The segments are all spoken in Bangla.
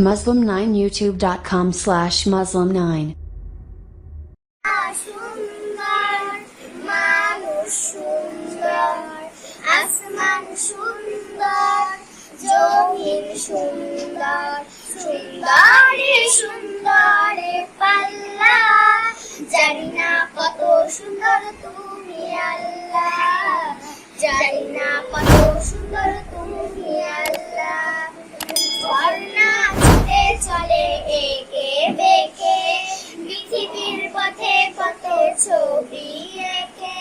Muslim9YouTube.com slash Muslim9. সুন্দর মানুষ সুন্দর আসমান সুন্দর জমিন সুন্দর সুন্দরে সুন্দরে পাল্লা জানি না কত সুন্দর তুমি আল্লাহ, জানি না কত সুন্দর ছবি এঁকে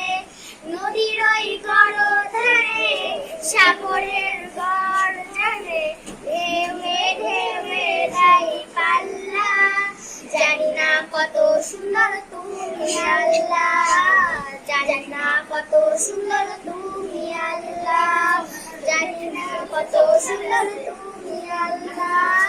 নদীর ওই গড় ধারে সাগরের গড় জানে ঢেউে ঢেউে দাই পাল্লা। জানি না কত সুন্দর তুমি আল্লাহ জানি না কত সুন্দর তুমি আল্লাহ জানি না কত সুন্দর তুমি আল্লাহ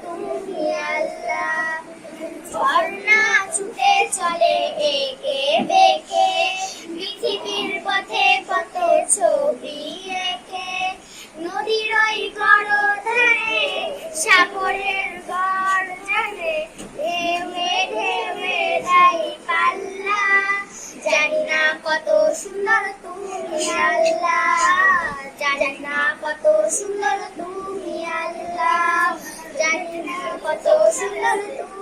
সাগরের গর্জনে জানে ঢেউে ঢেউে দাই পাল্লা। জানি না কত সুন্দর তুমি আল্লাহ জানি না কত সুন্দর তুমি আল্লাহ জানি না কত সুন্দর তুমি